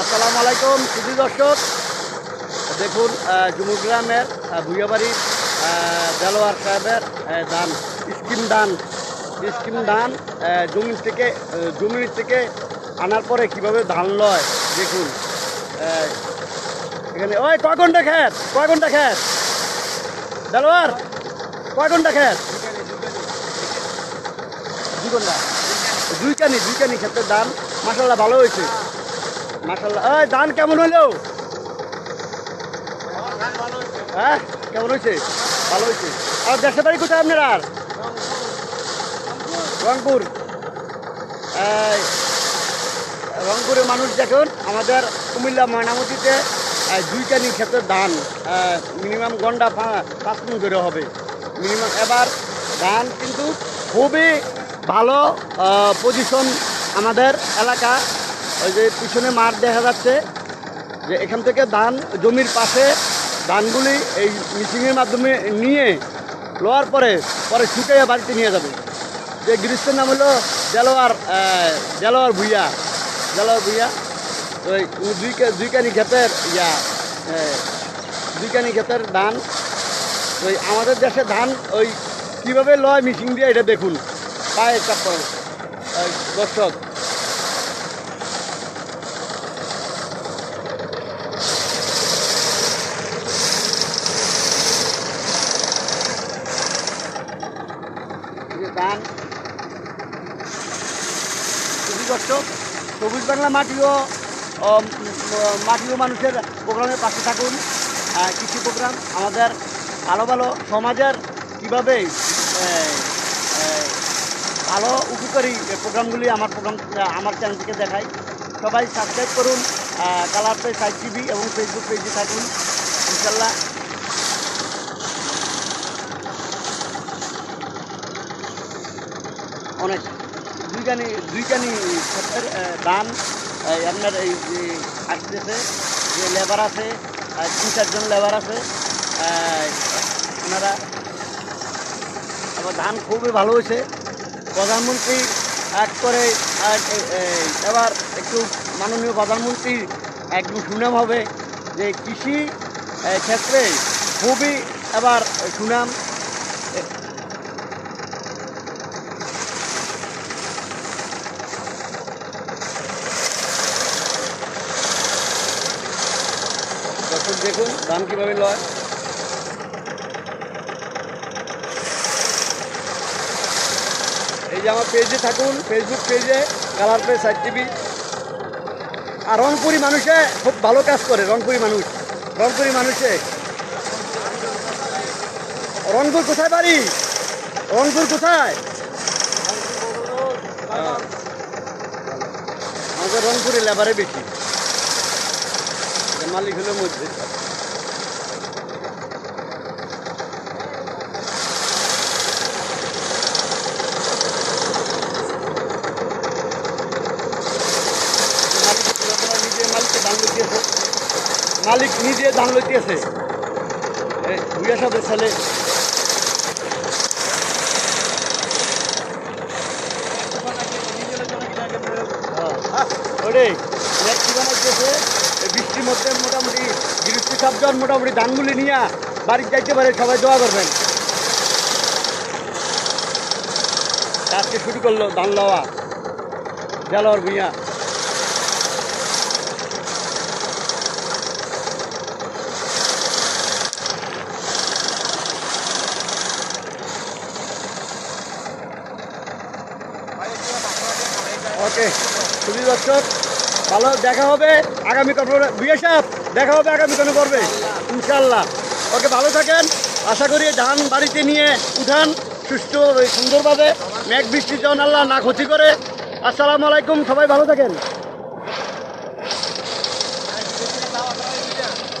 আসসালামু আলাইকুম সুধী দর্শক। দেখুন আহ, জুমুর গ্রামের ভুইয়াবাড়ি দেলোয়ার সাহেবের ধান স্কিম ধান স্কিম ধান আহ, জমি থেকে জমির থেকে আনার পরে কীভাবে ধান লয় দেখুন। এখানে ওই কয় ঘণ্টা খেত? কয় ঘণ্টা খেত? দেলোয়ার কয় ঘণ্টা খেত? দুই ঘণ্টা। দুই কানি দুই কানি ক্ষেতের ধান মাসাল্লাহ ভালো হয়েছে। ধান কেমন হলো হ্যাঁ কেমন হয়েছে ভালো হয়েছে আর আপনার রংপুর। রংপুরের মানুষ দেখুন, আমাদের কুমিল্লা ময়নামতিতে দুই কানি ক্ষেতের ধান মিনিমাম পা- পাঁচ মিনিট করে হবে। মিনিমাম এবার ধান কিন্তু খুবই ভালো পজিশন আমাদের এলাকা। ওই যে পিছনে মাঠ দেখা যাচ্ছে যে এখান থেকে ধান জমির পাশে ধানগুলি এই মিশিংয়ের মাধ্যমে নিয়ে লওয়ার পরে পরে শুকিয়ে বাড়িতে নিয়ে যাবে। যে গ্রীষ্মের নাম হলো দেলোয়ার দেলোয়ার ভুইয়া। দেলোয়ার ভুইয়া তো দুই দুই কানি ক্ষেতের ইয়া দুই কানি ক্ষেতের ধান। এই আমাদের দেশে ধান ওই কীভাবে লয় মিশিং দিয়ে, এটা দেখুন। পায়ে এই দর্শক এই যে ধান সবুজ দর্শক সবুজ বাংলা মাটিও মাটিও মানুষের প্রোগ্রামের পাশে থাকুন। কৃষি প্রোগ্রাম আমাদের ভালো ভালো সমাজের কীভাবে ভালো উপকারী প্রোগ্রামগুলি আমার প্রোগ্রাম আমার চ্যানেল থেকে দেখাই সবাই সাবস্ক্রাইব করুন কালার পে সাইট টিভি এবং ফেসবুক পেজে থাকুন। ইনশাল্লাহ অনেক। দুইখানি দুইখানি ধান আপনার এই যে আসতেছে যে লেবার আছে তিন চারজন লেবার আছে আহ, ওনারা আবার ধান খুবই ভালো হয়েছে। প্রধানমন্ত্রী এক করে এবার একটু মাননীয় প্রধানমন্ত্রী একদম সুনাম হবে যে কৃষি ক্ষেত্রে খুবই এবার সুনাম। দর্শক দেখুন দাম কীভাবে লয়। এই যে আমার পেজে থাকুন ফেসবুক পেজে কালার পেজ সাইড টিভি আর রংপুরি মানুষে খুব ভালো কাজ করে রংপুরি মানুষ। রংপুরি মানুষে। রংপুর কোথায় বাড়ি? রংপুর কোথায়। আমাদের রংপুরে লেবারে বেশি। মালিক হলো লইতেছে মালিক নিজে ধান লইতেছে। ভুইয়া সাহেবের ছেলে। হ্যাঁ, ওরে কি বানাইতেছে। মধ্যে মোটামুটি বৃষ্টি সাবধান মোটামুটি ধানগুলি নিয়ে বাড়িতে যাইতে পারে, সবাই দোয়া করবেন। আজকে শুরু করল ধান লওয়া, জালোয়ার ভুইয়া। ওকে খুবই দর্শক ভালো, দেখা হবে আগামী বিয়ে সাহেব দেখা হবে আগামী কোনো করবে ইনশাল্লাহ ওকে, ভালো থাকেন। আশা করি ধান বাড়িতে নিয়ে উঠান, সুস্থ সুন্দরভাবে। মেঘ বৃষ্টি জন আল্লাহ না ক্ষতি করে। আসসালামু আলাইকুম, সবাই ভালো থাকেন।